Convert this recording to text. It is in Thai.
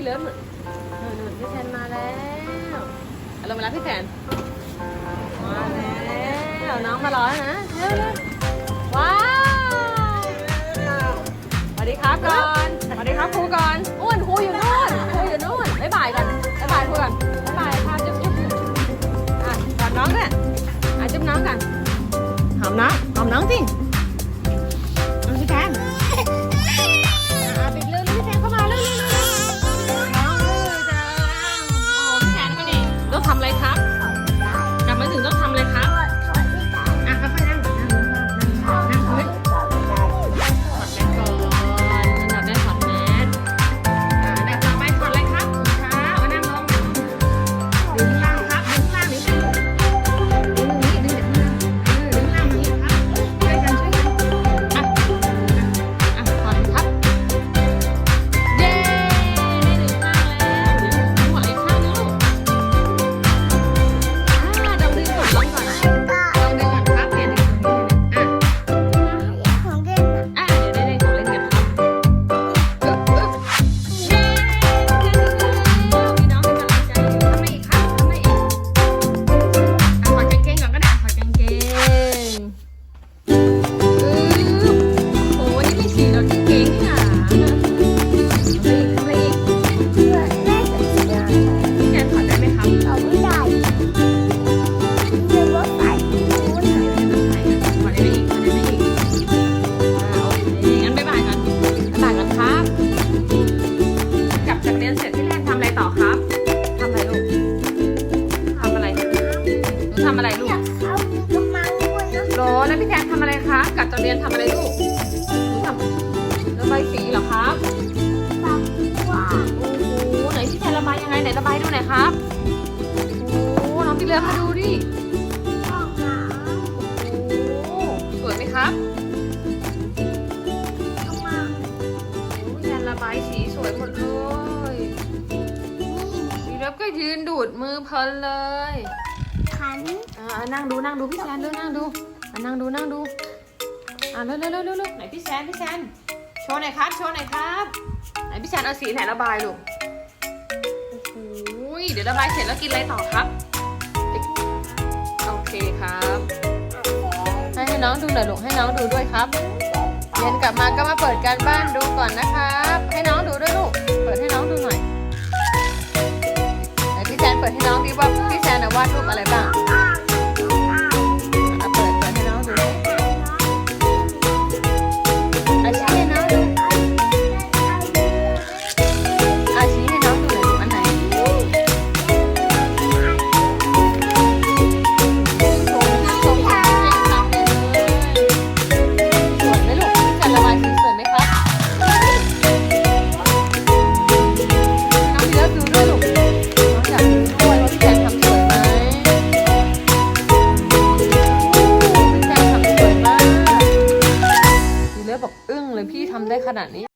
พี่เลิฟหนุนหนุนหนุนพี่แทนมาแล้วเอามาแล้วพี่แทนมาแล้วน้องมารอแล้วนะเร็วเร็วว้าวสวัสดีครับก่อนสวัสดีครับครูก่อนอ้วนครูอยู่นู่นครูอยู่นู่นบ๊ายบายกันบ๊ายบายครูก่อนบ๊ายบายค่ะจุ๊บจุ๊บอะกอดน้องด้วยอะจุ๊บน้องกันหอมน้องหอมน้องจ สีรถกางเกงนี่นะทำไมอีกทำไมอีกพี่แทนถอดได้ไหมครับถอดได้ไหมอีกถอดได้ไหมอีกอ่าโอเคงั้นบ๊ายบายก่อนบ๊ายบายก่อนครับ กลับจากเรียนเสร็จพี่แทนทำอะไรต่อครับทำอะไรลูกทำอะไรหนูทำอะไรลูกโรแล้วพี่แทนทำอะไรครับกลับจากเรียนทำอะไรลูกหนูทำ สวยไหมครับโอ้พี่แทนระบายสีสวยหมดเลยพี่เลือก็ยืนดูดมือเพลินเลยอ่านั่งดูนั่งดูพี่แซนเร็วนั่งดูอ่านั่งดูนั่งดูอ่าเร็วเร็วเร็วเร็วเร็วไหนพี่แซนพี่แซนโชว์หน่อยครับโชว์หน่อยครับไหนพี่แซนเอาสีไหนระบายลูกโอ้โหเดี๋ยวระบายเสร็จแล้วกินอะไรต่อครับ น้องดูหน่อยลูกให้น้องดูด้วยครับเรียนกลับมาก็มาเปิดการบ้านดูก่อนนะครับ ให้น้องดูด้วยลูก เปิดให้น้องดูหน่อยแต่พี่แซนเปิดให้น้องดิว่าพี่แซนนะวาดรูปอะไรบ้าง ขนาดนี้